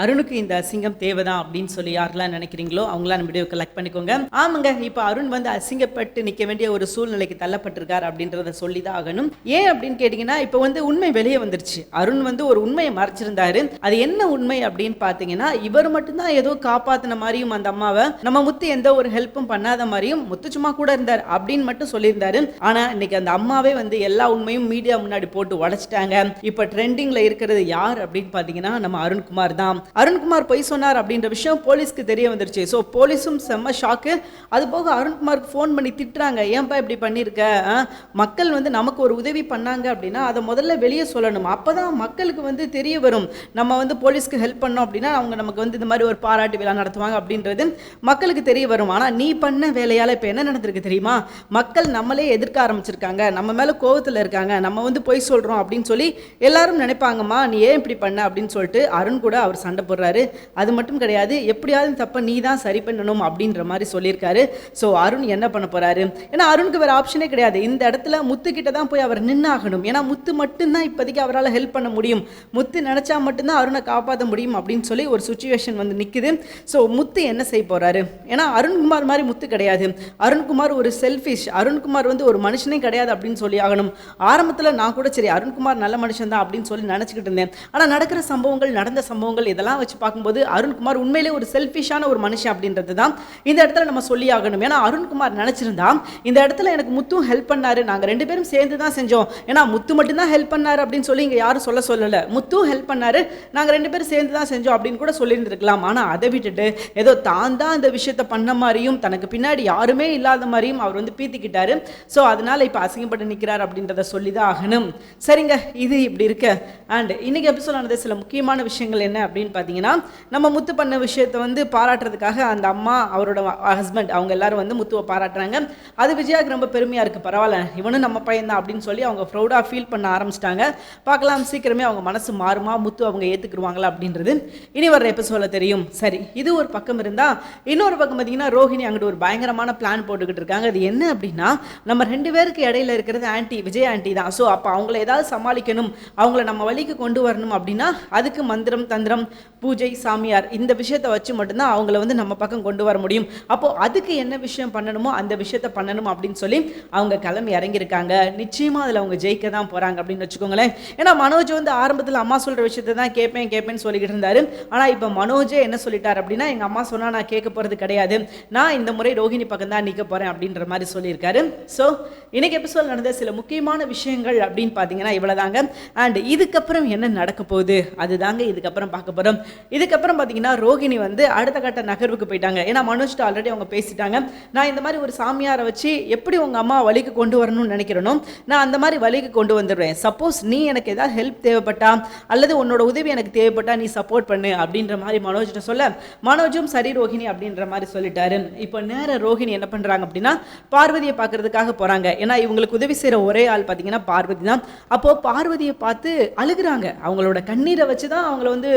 அருணுக்கு இந்த அசிங்கம் தேவைதான் அப்படின்னு சொல்லி யாரெல்லாம் நினைக்கிறீங்களோ அவங்களாம் நம்ம வீடியோ கலெக்ட் பண்ணிக்கோங்க. ஆமாங்க இப்போ அருண் வந்து அசிங்கப்பட்டு நிற்க வேண்டிய ஒரு சூழ்நிலைக்கு தள்ளப்பட்டிருக்கார் அப்படின்றத சொல்லி தான் ஆகணும். ஏன் அப்படின்னு கேட்டிங்கன்னா இப்போ வந்து உண்மை வெளியே வந்துருச்சு. அருண் வந்து ஒரு உண்மையை மறைச்சிருந்தாரு. அது என்ன உண்மை அப்படின்னு பார்த்தீங்கன்னா இவர் மட்டும்தான் ஏதோ காப்பாத்தின மாதிரியும் அந்த அம்மாவை நம்ம முத்து எந்த ஒரு ஹெல்ப்பும் பண்ணாத மாதிரியும் முத்து சும்மா கூட இருந்தார் அப்படின்னு மட்டும் சொல்லியிருந்தாரு. ஆனால் இன்னைக்கு அந்த அம்மாவே வந்து எல்லா உண்மையும் மீடியா முன்னாடி போட்டு உடைச்சிட்டாங்க. இப்போ ட்ரெண்டிங்கில் இருக்கிறது யார் அப்படின்னு பார்த்தீங்கன்னா நம்ம அருண்குமார் தான். அருண்குமார் பொய் சொன்னார் அப்படின்ற விஷயம் போலீஸ்க்கு தெரிய வந்துருச்சு. ஸோ போலீஸும் செம்ம ஷாக்கு அது போக அருண்குமாருக்கு ஃபோன் பண்ணி திட்டுறாங்க. ஏன்பா இப்படி பண்ணியிருக்க மக்கள் வந்து நமக்கு ஒரு உதவி பண்ணாங்க அப்படின்னா அதை முதல்ல வெளியே சொல்லணும். அப்போ தான் மக்களுக்கு வந்து தெரிய வரும். நம்ம வந்து போலீஸ்க்கு ஹெல்ப் பண்ணோம் அப்படின்னா அவங்க நமக்கு வந்து இந்த மாதிரி ஒரு பாராட்டு விழா நடத்துவாங்க அப்படின்றது மக்களுக்கு தெரிய வரும். ஆனால் நீ பண்ண வேலையால் இப்போ என்ன நடந்திருக்கு தெரியுமா? மக்கள் நம்மளே எதிர்க்க ஆரம்பிச்சிருக்காங்க. நம்ம மேலே கோவத்தில் இருக்காங்க. நம்ம வந்து பொய் சொல்கிறோம் அப்படின்னு சொல்லி எல்லாரும் நினைப்பாங்கம்மா நீ ஏன் இப்படி பண்ண? அப்படின்னு சொல்லிட்டு அருண் கூட அவர் சண்டை போடுறாரு. அது மட்டும் கிடையாது எப்படியாவது தப்பை நீ தான் சரி பண்ணணும் அப்படின்ற மாதிரி சொல்லியிருக்காரு. ஸோ அருண் என்ன பண்ண போறாரு? ஏன்னா அருணுக்கு வேறு ஆப்ஷனே கிடையாது. இந்த இடத்துல முத்து கிட்ட தான் போய் அவர் நின்னாகணும். ஏன்னா முத்து மட்டும்தான் இப்போதைக்கு அவரால் ஹெல்ப் பண்ண முடியும். முத்து நினச்சா மட்டும்தான் அருணை காப்பாற்ற முடியும் அப்படின்னு சொல்லி ஒரு சுச்சுவேஷன் வந்து நிற்குது ஸோ முத்து என்ன செய்ய போகிறாரு ஏன்னா அருண்குமார் மாதிரி முத்து கிடையாது. அருண்குமார் ஒரு செல்ஃபிஷ் அருண்குமார் வந்து ஒரு மனுஷனே கிடையாது அப்படின்னு சொல்லி ஆகணும். ஆரம்பத்தில் நான் கூட சரி அருண்குமார் நல்ல மனுஷன் தான் அப்படின்னு சொல்லி நினச்சிக்கிட்டு இருந்தேன். ஆனால் நடக்கிற சம்பவங்கள் நடந்த சம்பவங்கள் இதெல்லாம் வச்சு பார்க்கும்போது அருண்குமார் உண்மையிலே ஒரு செல்ஃபிஷான ஒரு மனுஷன் அப்படின்றது தான் இந்த இடத்துல நம்ம சொல்லி ஆகணும். ஏன்னா அருண்குமார் நினச்சிருந்தா இந்த இடத்துல எனக்கு முத்தும் ஹெல்ப் பண்ணாரு. நாங்கள் ரெண்டு பேரும் சேர்ந்து தான் செஞ்சோம். ஏன்னா முத்து மட்டும்தான் ஹெல்ப் பண்ணாரு அப்படின்னு சொல்லி இங்கே யாரும் சொல்ல சொல்லலை. முத்தும் ஹெல்ப் பண்ணாரு. நாங்கள் ரெண்டு பேரும் சேர்ந்து தான் செஞ்சோம் அப்படின்னு கூட சொல்லியிருந்துருக்கலாம். ஆனால் அதை விட்டுட்டு ஏதோ தான் தான் இந்த விஷயத்தை பண்ண மாதிரியும் தனக்கு பின்னாடி யாருமே இல்லாத மாதிரியும் அவர் வந்து பீத்திக்கிட்டாரு. ஸோ அதனால இப்போ அசிங்கப்பட்டு நிற்கிறார் அப்படின்றத சொல்லி தான் ஆகணும். சரிங்க இது இப்படி இருக்க. அண்ட் இன்னைக்கு எபிசோட் ஆனது சில முக்கியமான விஷயங்கள் என்ன அப்படின்னு பார்த்தீங்கன்னா நம்ம முத்து பண்ண விஷயத்தை வந்து பாராட்டுறதுக்காக அந்த அம்மா அவரோட ஹஸ்பண்ட் அவங்க எல்லாரும் வந்து முத்துவை பாராட்டுறாங்க. அது விஜயாவுக்கு ரொம்ப பெருமையாக இருக்குது பரவாயில்ல இவனும் நம்ம பையன் தான் அப்படின்னு சொல்லி அவங்க ப்ரௌடாக ஃபீல் பண்ண ஆரம்பிச்சிட்டாங்க. பார்க்கலாம் சீக்கிரமே அவங்க மனசு மாறுமா? முத்து அவங்க ஏற்றுக்குருவாங்களா அப்படின்றது இனி வர எபிசோட தெரியும். சரி இது ஒரு பக்கம் இருந்தால் இன்னொரு பக்கம் பார்த்தீங்கன்னா ரோஹிணி அங்கிட்டு ஒரு பயங்கரமான பிளான் போட்டுக்கிட்டு இருக்காங்க. அது என்ன அப்படின்னா நம்ம ரெண்டு பேருக்கு இடையில இருக்கிறது ஆன்ட்டி விஜய் ஆண்டி தான். ஸோ அப்போ அவங்கள ஏதாவது சமாளிக்கணும் அவங்கள நம்ம வழிக்கு கொண்டு வரணும் அப்படின்னா அதுக்கு மந்திரம் தந்திரம் பூஜை சாமியார் இந்த விஷயத்தை வச்சு மட்டும்தான் அவங்கள வந்து நம்ம பக்கம் கொண்டு வர முடியும். அப்போ அதுக்கு என்ன விஷயம் பண்ணணுமோ அந்த விஷயத்த பண்ணணும் அப்படின்னு சொல்லி அவங்க கிளம்பி இறங்கியிருக்காங்க. நிச்சயமா அதில் அவங்க ஜெயிக்க தான் போறாங்க அப்படின்னு வச்சுக்கோங்களேன். ஏன்னா மனோஜ் வந்து ஆரம்பத்தில் அம்மா சொல்ற விஷயத்தை தான் கேட்பேன் கேட்பேன்னு சொல்லிக்கிட்டு இருந்தாரு. ஆனா இப்போ மனோஜே என்ன சொல்லிட்டார் அப்படின்னா எங்க அம்மா சொன்னா நான் கேட்க போறது கிடையாது. நான் இந்த முறை ரோஹிணி பக்கம் தான் நிற்க போறேன் அப்படின்ற மாதிரி சொல்லியிருக்காரு. ஸோ இன்னைக்கு எபிசோட் நடந்த சில முக்கியமான விஷயங்கள் அப்படின்னு பார்த்தீங்கன்னா இவ்வளோதாங்க அண்ட் இதுக்கப்புறம் என்ன நடக்க போகுது? அதுதாங்க இதுக்கப்புறம் பார்க்க போகிறோம் இதுக்கப்புறம் பார்த்தீங்கன்னா ரோகிணி வந்து அடுத்த கட்ட நகர்வுக்கு போயிட்டாங்க. ஏன்னா மனோஜ்ட்ட ஆல்ரெடி அவங்க பேசிட்டாங்க. நான் இந்த மாதிரி ஒரு சாமியாரை வச்சு எப்படி உங்கள் அம்மா வழிக்கு கொண்டு வரணும்னு நினைக்கிறனோ நான் அந்த மாதிரி வழிக்கு கொண்டு வந்துடுவேன் சப்போஸ் நீ எனக்கு ஏதாவது ஹெல்ப் தேவைப்பட்டா அல்லது உன்னோட உதவி எனக்கு தேவைப்பட்டா நீ சப்போர்ட் பண்ணு அப்படின்ற மாதிரி மனோஜிட்ட சொல்ல மனோஜும் சரி ரோஹிணி அப்படின்ற மாதிரி சொல்லிட்டாரு. இப்போ நேர ரோஹிணி என்ன பண்ணுறாங்க அப்படின்னா பார்வதியை பார்க்கறதுக்காக போகிறாங்க ஏன்னா இவங்களுக்கு உதவி செய்கிற ஒரே ஆள் பார்த்தீங்கன்னா பார்வதி தான். அப்போது பார்வதியை பார்த்து அழுகுறாங்க. அவங்களோட கண்ணீரை வச்சு தான் அவங்கள வந்து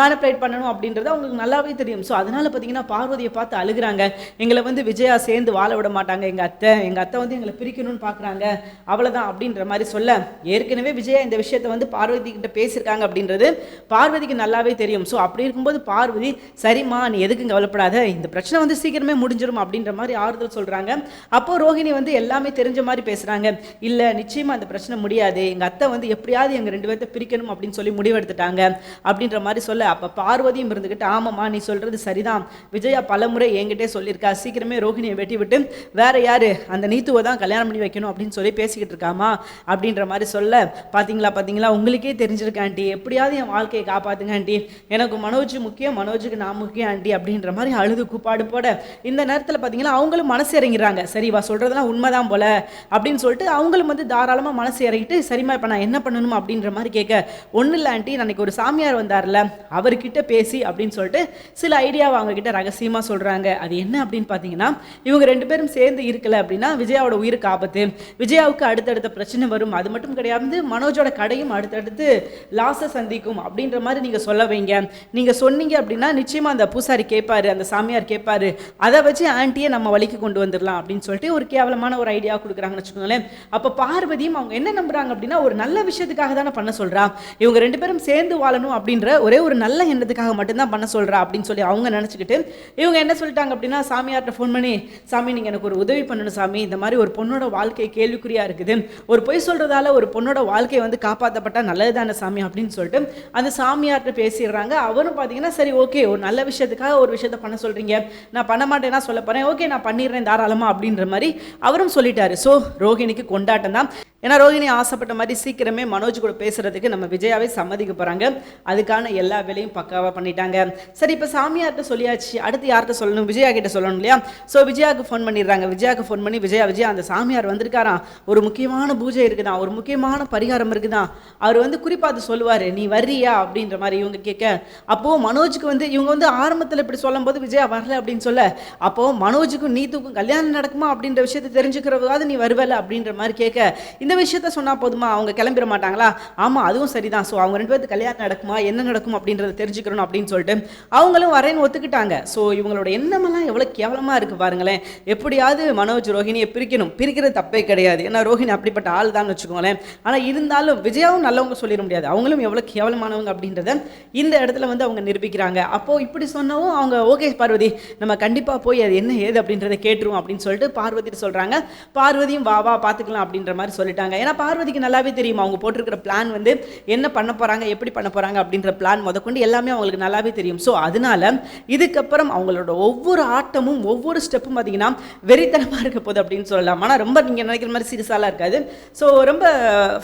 மேனிப்புலேட் பண்ணணும் அப்படின்றது அவங்களுக்கு நல்லாவே தெரியும். ஸோ அதனால் பார்த்தீங்கன்னா பார்வதியை பார்த்து அழுகுறாங்க. எங்களை வந்து விஜயா சேர்ந்து வாழ விட மாட்டாங்க. எங்கள் அத்தை எங்கள் அத்தை வந்து எங்களை பிரிக்கணும்னு பார்க்குறாங்க. அவ்வளோதான் அப்படின்ற மாதிரி சொல்ல ஏற்கனவே விஜயா இந்த விஷயத்தை வந்து பார்வதி கிட்ட பேசியிருக்காங்க அப்படின்றது பார்வதிக்கு நல்லாவே தெரியும். ஸோ அப்படி இருக்கும்போது பார்வதி சரிம்மா நீ எதுக்கும் கவலைப்படாத? இந்த பிரச்சனை வந்து சீக்கிரமே முடிஞ்சிடும் அப்படின்ற மாதிரி ஆறுதல் சொல்கிறாங்க அப்போ ரோஹிணி வந்து எல்லாமே தெரிஞ்ச மாதிரி பேசுகிறாங்க இல்லை நிச்சயமாக அந்த பிரச்சனை முடியாது. எங்கள் அத்தை வந்து எப்படியாவது எங்கள் ரெண்டு பேர்த்த பிரிக்கணும் அப்படின்னு சொல்லி முடிவெடுத்துட்டாங்க அப்படின்ற மாதிரி சொல்ல அப்போ பார்வதியும் இருந்துக்கிட்டு ஆமாம்மா நீ சொல்கிறது சரிதான். விஜயா பலமுறை என்கிட்டே சொல்லியிருக்கா. சீக்கிரமே ரோஹிணியை வெட்டி விட்டு வேற யார்? அந்த நீத்துவை தான் கல்யாணம் பண்ணி வைக்கணும் அப்படின்னு சொல்லி பேசிக்கிட்டு இருக்காமா? அப்படின்ற மாதிரி சொல்ல பார்த்தீங்களா பார்த்தீங்களா உங்களுக்கே தெரிஞ்சிருக்கேன் ஆண்டி. எப்படியாவது என் வாழ்க்கையை காப்பாத்துங்க ஆண்டி. எனக்கு மனோஜ் முக்கியம் மனோஜுக்கு நான் முக்கியம் ஆண்டி அப்படின்ற மாதிரி அழுது கூப்பாடு போட. இந்த நேரத்தில் பார்த்தீங்கன்னா அவங்களும் மனசு இறங்கிறாங்க சரி வா சொல்கிறதெல்லாம் உண்மைதான் போல அப்படின்னு சொல்லிட்டு அவங்களும் வந்து தாராளமாக மனசு இறங்கிட்டு சரிம்மா இப்போ நான் என்ன பண்ணணும் அப்படின்ற மாதிரி கேட்க ஒன்றும் இல்லை ஆண்டி. அன்னைக்கு ஒரு சாமியார் வந்தார்ல அவர்கிட்ட பேசி அப்படின்னு சொல்லிட்டு சில ஐடியாவை அவங்கக்கிட்ட ரகசியமாக சொல்கிறாங்க அது என்ன அப்படின்னு பார்த்தீங்கன்னா இவங்க ரெண்டு பேரும் சேர்ந்து இருக்கல அப்படின்னா விஜயாவோட உயிருக்கு ஆபத்து. விஜயாவுக்கு அடுத்தடுத்த பிரச்சனை வரும். அது மட்டும் கிடையாது மனோஜோட கடையும் அடுத்தடுத்து லாஸை சந்திக்கும் அப்படின்ற மாதிரி நீங்கள் சொல்ல வைங்க. நீங்கள் சொன்னீங்க அப்படின்னா நிச்சயமாக அந்த பூசாரி கேட்பாரு அந்த சாமியார் கேட்பார் அதை வச்சு ஆண்டியை நம்ம வழிக்கு கொண்டு வந்துடலாம் அப்படின்னு சொல்லிட்டு ஒரு கேவலமான ஒரு ஐடியா கொடுக்குறாங்கன்னு வச்சுக்கோங்களேன். அப்போ பார்வதியும் அவங்க என்ன நம்புறாங்க அப்படின்னா ஒரு நல்ல விஷயத்துக்காக தானே பண்ண சொல்கிறா இவங்க ரெண்டு பேரும் சேர்ந்து வாழணும் அப்படின்ற ஒரே ஒரு நல்ல எண்ணத்துக்காக மட்டும்தான் பண்ண சொல்கிறா அப்படின்னு சொல்லி அவங்க நினச்சிக்கிட்டு இவங்க என்ன சொல்லிட்டாங்க அப்படின்னா சாமியார்கிட்ட ஃபோன் பண்ணி சாமி நீங்கள் எனக்கு ஒரு உதவி பண்ணணும் சாமி. இந்த மாதிரி ஒரு பொண்ணோட வாழ்க்கை கேள்விக்குறியாக இருக்குது. ஒரு பொய் சொல்கிறதால ஒரு பொண்ணோட வாழ்க்கையை வந்து காப்பாற்றப்பட்டால் நல்லது தானே சாமி? அப்படின்னு சொல்லிட்டு அந்த சாமியார்கிட்ட பேசிடுறாங்க. அவரும் பார்த்தீங்கன்னா சரி ஓகே. ஒரு நல்ல விஷயத்துக்காக ஒரு விஷயத்த பண்ண சொல்கிறீங்க நான் பண்ண மாட்டேன்னா சொல்ல போகிறேன் ஓகே நான் பண்ணிடுறேன் தாராளமாக அப்படின்ற மாதிரி அவரும் சொல்லிட்டாரு. ஸோ ரோஹிணிக்கு கொண்டாட்டம் தான். ஏன்னா ரோஹிணி ஆசைப்பட்ட மாதிரி சீக்கிரமே மனோஜ் கூட பேசுறதுக்கு நம்ம விஜயாவே சம்மதிக்க போகிறாங்க அதுக்கான எல்லா வேலையும் பக்காவாக பண்ணிட்டாங்க. சரி இப்போ சாமியார்கிட்ட சொல்லியாச்சு. அடுத்து யார்கிட்ட சொல்லணும்? விஜயா கிட்ட சொல்லணும் இல்லையா? ஸோ விஜயாவுக்கு ஃபோன் பண்ணிடுறாங்க. விஜயாவுக்கு ஃபோன் பண்ணி விஜயா விஜயா அந்த சாமியார் வந்திருக்காராம் ஒரு முக்கியமான பூஜை இருக்குதான் ஒரு முக்கியமான பரிகாரம் இருக்குதான் அவர் வந்து குறிப்பாக அது சொல்லுவார். நீ வர்றியா? அப்படின்ற மாதிரி இவங்க கேட்க அப்போது மனோஜுக்கு வந்து இவங்க வந்து ஆரம்பத்தில் இப்படி சொல்லும்போது விஜயா வரல அப்படின்னு சொல்ல அப்போது மனோஜுக்கும் நீத்துக்கும் கல்யாணம் நடக்குமா? அப்படின்ற விஷயத்தை தெரிஞ்சுக்கிறதாவது நீ வருவல அப்படின்ற மாதிரி கேட்க இந்த விஷயத்த சொன்னால் போதுமா? அவங்க கிளம்பிட மாட்டாங்களா? ஆமாம் அதுவும் சரிதான். ஸோ அவங்க ரெண்டு பேருக்கு கல்யாணம் நடக்குமா? என்ன நடக்கும் அப்படின்றத தெரிஞ்சுக்கணும் அப்படின்னு சொல்லிட்டு அவங்களும் வரேன்னு ஒத்துக்கிட்டாங்க. ஸோ இவங்களோட எண்ணமெல்லாம் எவ்வளோ கேவலமாக இருக்குது பாருங்களேன். எப்படியாவது மனோஜ் ரோஹிணியை பிரிக்கணும். பிரிக்கிறது தப்பே கிடையாது. ஏன்னா ரோஹிணி அப்படிப்பட்ட ஆள் தான் வச்சுக்கோங்களேன். ஆனால் இருந்தாலும் விஜயாவும் நல்லவங்க சொல்லிட முடியாது. அவங்களும் எவ்வளோ கேவலமானவங்க அப்படின்றத இந்த இடத்துல வந்து அவங்க நிரூபிக்கிறாங்க. அப்போது இப்படி சொன்னவும் அவங்க ஓகே பார்வதி நம்ம கண்டிப்பாக போய் அது என்ன ஏது அப்படின்றத கேட்டுருவோம் அப்படின்னு சொல்லிட்டு பார்வதிட்டு சொல்கிறாங்க பார்வதியும் வா வா பார்த்துக்கலாம் அப்படின்ற மாதிரி சொல்லிட்டு சொல்லிட்டாங்க. ஏன்னா பார்வதிக்கு நல்லாவே தெரியும்? அவங்க போட்டிருக்கிற பிளான் வந்து என்ன பண்ண போகிறாங்க எப்படி பண்ண போகிறாங்க அப்படின்ற பிளான் முதற்கொண்டு எல்லாமே அவங்களுக்கு நல்லாவே தெரியும். ஸோ அதனால இதுக்கப்புறம் அவங்களோட ஒவ்வொரு ஆட்டமும் ஒவ்வொரு ஸ்டெப்பும் பார்த்தீங்கன்னா வெறித்தனமாக இருக்க போகுது அப்படின்னு சொல்லலாம். ஆனால் ரொம்ப நீங்கள் நினைக்கிற மாதிரி சீரியஸாலாம் இருக்காது. ஸோ ரொம்ப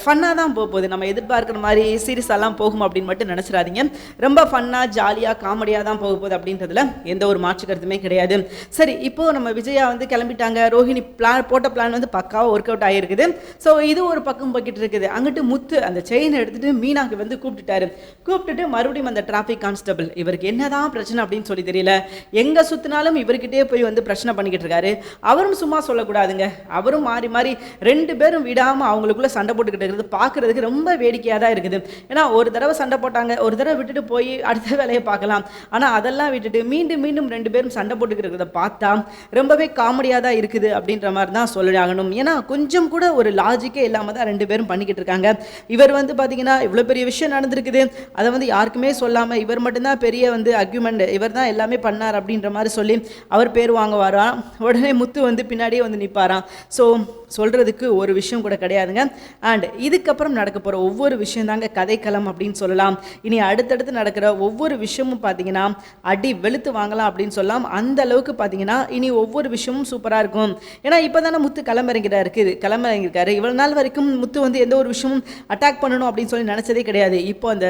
ஃபன்னாக தான் போக போகுது. நம்ம எதிர்பார்க்குற மாதிரி சீரியஸாலாம் போகும் அப்படின்னு மட்டும் நினச்சிடாதீங்க. ரொம்ப ஃபன்னாக ஜாலியாக காமெடியாக தான் போக போகுது அப்படின்றதுல எந்த ஒரு மாற்று கருத்துமே கிடையாது. சரி இப்போது நம்ம விஜயா வந்து கிளம்பிட்டாங்க. ரோஹிணி பிளான் போட்ட பிளான் வந்து பக்காவாக ஒர்க் அவுட் ஆகிருக்குது ஸோ இது ஒரு பக்கம் போய்கிட்டு இருக்குது. அங்கிட்டு முத்து அந்த செயினை எடுத்துட்டு மீனாக்கு வந்து கூப்பிட்டுட்டாரு. கூப்பிட்டுட்டு மறுபடியும் அந்த டிராஃபிக் கான்ஸ்டபிள் இவருக்கு என்னதான் பிரச்சனை அப்படின்னு சொல்லி தெரியல. எங்க சுத்தினாலும் இவர்கிட்டயே போய் வந்து பிரச்சனை பண்ணிக்கிட்டு இருக்காரு. அவரும் சும்மா சொல்லக்கூடாதுங்க. அவரும் மாறி மாறி ரெண்டு பேரும் விடாம அவங்களுக்குள்ள சண்டை போட்டுக்கிட்டு இருக்கிறது பார்க்கறதுக்கு ரொம்ப வேடிக்கையாக தான் இருக்குது. ஏன்னா ஒரு தடவை சண்டை போட்டாங்க ஒரு தடவை விட்டுட்டு போய் அடுத்த வேலையை பார்க்கலாம். ஆனா அதெல்லாம் விட்டுட்டு மீண்டும் மீண்டும் ரெண்டு பேரும் சண்டை போட்டுக்கிறத பார்த்தா ரொம்பவே காமெடியாக தான் இருக்குது அப்படின்ற மாதிரி தான் சொல்லணும் ஏன்னா கொஞ்சம் கூட ஒரு நம்பிக்கை இல்லாமல் தான் ரெண்டு பேரும் பண்ணிக்கிட்டு இருக்காங்க. இவர் வந்து பார்த்தீங்கன்னா இவ்வளோ பெரிய விஷயம் நடந்திருக்குது. அதை வந்து யாருக்குமே சொல்லாமல் இவர் மட்டும்தான் பெரிய வந்து அக்யூமெண்ட் இவர் தான் எல்லாமே பண்ணார் அப்படின்ற மாதிரி சொல்லி அவர் பேர் வாங்குவாராம். உடனே முத்து வந்து பின்னாடியே வந்து நிற்பாராம் ஸோ சொல்கிறதுக்கு ஒரு விஷயம் கூட கிடையாதுங்க. அண்ட் இதுக்கப்புறம் நடக்க போகிற ஒவ்வொரு விஷயம் தாங்க கதைக்களம் அப்படின்னு சொல்லலாம். இனி அடுத்தடுத்து நடக்கிற ஒவ்வொரு விஷயமும் பார்த்தீங்கன்னா அடி வெளுத்து வாங்கலாம் அப்படின்னு சொல்லலாம். அந்த அளவுக்கு பார்த்தீங்கன்னா இனி ஒவ்வொரு விஷயமும் சூப்பராக இருக்கும். ஏன்னா இப்போ தானே முத்து கிளம்பிறங்கிட்டா இருக்குது கிளம்பிறங்கிருக்காரு இவ்வளோ நாள் வரைக்கும் முத்து வந்து எந்த ஒரு விஷயமும் அட்டாக் பண்ணணும் அப்படின்னு சொல்லி நினச்சதே கிடையாது. இப்போ அந்த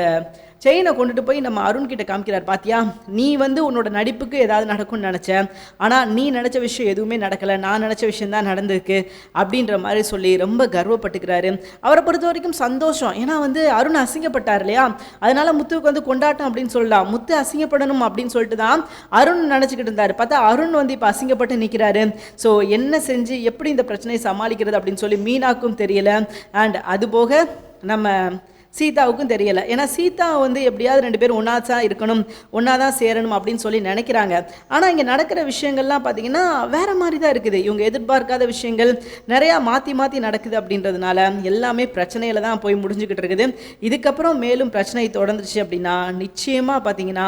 செயினை கொண்டுட்டு போய் நம்ம அருண் கிட்ட காமிக்கிறார் பாத்தியா நீ வந்து உன்னோட நடிப்புக்கு ஏதாவது நடக்கும்னு நினச்சேன் ஆனால் நீ நினச்ச விஷயம் எதுவுமே நடக்கலை நான் நினச்ச விஷயம் தான் நடந்திருக்கு அப்படின்ற மாதிரி சொல்லி ரொம்ப கர்வப்பட்டுக்கிறாரு. அவரை பொறுத்த வரைக்கும் சந்தோஷம். ஏன்னா வந்து அருண் அசிங்கப்பட்டார் இல்லையா? அதனால முத்துவுக்கு வந்து கொண்டாட்டம் அப்படின்னு சொல்லலாம். முத்து அசிங்கப்படணும் அப்படின்னு சொல்லிட்டு தான் அருண் நினச்சிக்கிட்டு இருந்தார். பார்த்தா அருண் வந்து இப்போ அசிங்கப்பட்டு நிற்கிறாரு ஸோ என்ன செஞ்சு எப்படி இந்த பிரச்சனையை சமாளிக்கிறது அப்படின்னு சொல்லி மீனாக்கும் தெரியல. அண்ட் அது போக நம்ம சீதாவுக்கும் தெரியலை. ஏன்னா சீதா வந்து எப்படியாவது ரெண்டு பேரும் ஒன்றா தான் இருக்கணும் ஒன்றா தான் சேரணும் அப்படின்னு சொல்லி நினைக்கிறாங்க. ஆனால் இங்கே நடக்கிற விஷயங்கள்லாம் பார்த்தீங்கன்னா வேற மாதிரி தான் இருக்குது. இவங்க எதிர்பார்க்காத விஷயங்கள் நிறையா மாற்றி மாற்றி நடக்குது அப்படின்றதுனால எல்லாமே பிரச்சனையில் தான் போய் முடிஞ்சுக்கிட்டு இருக்குது. இதுக்கப்புறம் மேலும் பிரச்சனை தொடர்ந்துச்சு அப்படின்னா நிச்சயமாக பார்த்தீங்கன்னா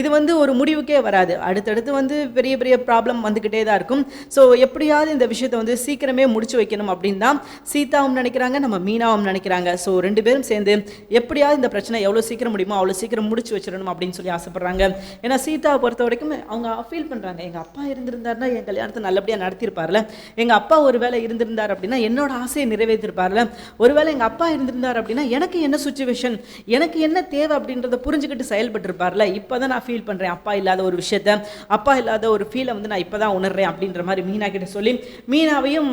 இது வந்து ஒரு முடிவுக்கே வராது. அடுத்தடுத்து வந்து பெரிய பெரிய ப்ராப்ளம் வந்துக்கிட்டே தான் இருக்கும். ஸோ எப்படியாவது இந்த விஷயத்தை வந்து சீக்கிரமே முடிச்சு வைக்கணும் அப்படின்னு தான் சீதாவும் நினைக்கிறாங்க நம்ம மீனாவும் நினைக்கிறாங்க. ஸோ ரெண்டு பேரும் சேர்ந்து எப்படியாவது இந்த பிரச்சனை எவ்வளோ சீக்கிரம் முடியுமோ அவ்வளோ சீக்கிரம் முடிச்சு வச்சிடணும் அப்படின்னு சொல்லி ஆசைப்படுறாங்க. ஏன்னா சீதாவை பொறுத்த வரைக்கும் அவங்க ஃபீல் பண்ணுறாங்க எங்கள் அப்பா இருந்திருந்தாருன்னா என் கல்யாணத்தை நல்லபடியாக நடத்தியிருப்பார்ல எங்கள் அப்பா ஒரு வேளை இருந்திருந்தார் அப்படின்னா என்னோட ஆசையை நிறைவேற்றிருப்பார்ல ஒருவேளை எங்கள் அப்பா இருந்திருந்தார் அப்படின்னா எனக்கு என்ன சுச்சுவேஷன் எனக்கு என்ன தேவை அப்படின்றத புரிஞ்சுக்கிட்டு செயல்பட்டுருப்பார்ல இப்போ தான் நான் ஃபீல் பண்ணுறேன் அப்பா இல்லாத ஒரு விஷயத்த அப்பா இல்லாத ஒரு ஃபீலை வந்து நான் இப்போ தான் உணர்றேன் அப்படின்ற மாதிரி மீனா கிட்ட சொல்லி மீனாவையும்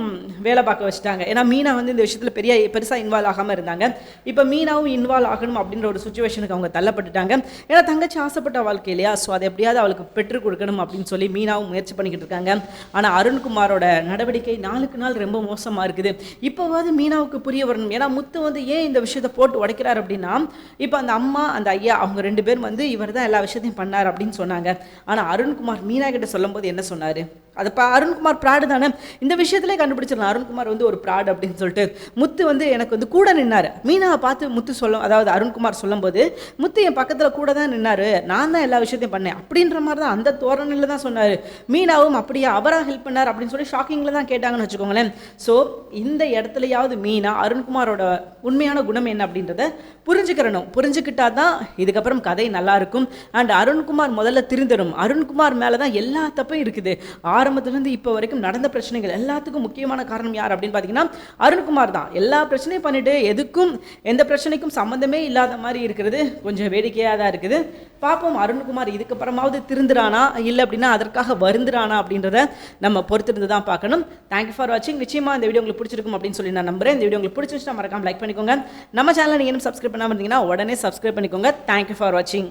வேலை பார்க்க வச்சுட்டாங்க. ஏன்னா மீனா வந்து இந்த விஷயத்தில் பெரிய பெருசாக இன்வால்வ் ஆகாமல் இருந்தாங்க. இப்போ மீனாவும் இன்வால்வ் ஆகணும் அப்படின்ற ஒரு சுச்சுவேஷனுக்கு அவங்க தள்ளப்பட்டுட்டாங்க. ஏன்னா தங்கச்சி ஆசைப்பட்ட வாழ்க்கை இல்லையா? ஸோ அதை எப்படியாவது அவளுக்கு பெற்றுக் கொடுக்கணும் அப்படின்னு சொல்லி மீனாவும் முயற்சி பண்ணிக்கிட்டு இருக்காங்க. ஆனால் அருண்குமாரோட நடவடிக்கை நாளுக்கு நாள் ரொம்ப மோசமாக இருக்குது. இப்போவாவது மீனாவுக்கு புரிய வரணும். ஏன்னா முத்து வந்து ஏன் இந்த விஷயத்தை போட்டு உடைக்கிறார் அப்படின்னா இப்போ அந்த அம்மா அந்த ஐயா அவங்க ரெண்டு பேரும் வந்து இவர் தான் எல்லா விஷயத்தையும் பண்ணார் அப்படின்னு சொன்னாங்க. ஆனால் அருண்குமார் மீனா கிட்ட சொல்லும்போது என்ன சொன்னார்? அது இப்போ அருண்குமார் ப்ராடு தானே? இந்த விஷயத்திலே கண்டுபிடிச்சிடலாம். அருண்குமார் வந்து ஒரு ப்ராடு அப்படின்னு சொல்லிட்டு முத்து வந்து எனக்கு வந்து கூட நின்னார். மீனாவை பார்த்து முத்து சொல்லும் அதாவது அருண்குமார் சொல்லும்போது முத்து என் பக்கத்தில் கூட தான் நின்னார். நான் தான் எல்லா விஷயத்தையும் பண்ணேன். அப்படின்ற மாதிரி தான் அந்த தோரணையில் தான் சொன்னார். மீனாவும் அப்படியே அவராக ஹெல்ப் பண்ணார் அப்படின்னு சொல்லி ஷாக்கிங்கில் தான் கேட்டாங்கன்னு வச்சுக்கோங்களேன். ஸோ இந்த இடத்துலையாவது மீனா அருண்குமாரோட உண்மையான குணம் என்ன அப்படின்றத புரிஞ்சுக்கிறணும். புரிஞ்சுக்கிட்டா தான் இதுக்கப்புறம் கதை நல்லாயிருக்கும் அண்ட் அருண்குமார் முதல்ல திருந்தணும். அருண்குமார் மேலே தான் எல்லா தப்பும் இருக்குது. ஆரம்பத்துலேருந்து இப்போ வரைக்கும் நடந்த பிரச்சனைகள் எல்லாத்துக்கும் முக்கியமான காரணம் யார் அப்படின்னு பார்த்தீங்கன்னா அருண்குமார் தான். எல்லா பிரச்சனையும் பண்ணிட்டு எதுக்கும் எந்த பிரச்சனைக்கும் சம்மந்தமே இல்லாத மாதிரி இருக்கிறது. கொஞ்சம் வேடிக்கையாக தான் இருக்குது. பார்ப்போம் அருண்குமார் இதுக்கப்புறமாவது திருந்துறானா? இல்லை அப்படின்னா அதற்காக வருந்துறானா அப்படின்றத நம்ம பொறுத்திருந்து தான் பார்க்கணும். தேங்க்யூ ஃபார் வாட்சிங் நிச்சயமாக இந்த வீடியோ உங்களுக்கு பிடிச்சிருக்கும் அப்படின்னு சொல்லி நான் நம்புறேன். இந்த வீடியோ உங்களுக்கு பிடிச்சிருந்துச்சுன்னா மறக்காம லைக் பண்ணிக்கோங்க. நம்ம சேனல் நீங்கள் சப்ஸ்கிரைப் பண்ணாமல் இருந்தீங்கன்னா உடனே சப்ஸ்கிரைப் பண்ணிக்கோங்க. தேங்க்யூ ஃபார் வாட்சிங்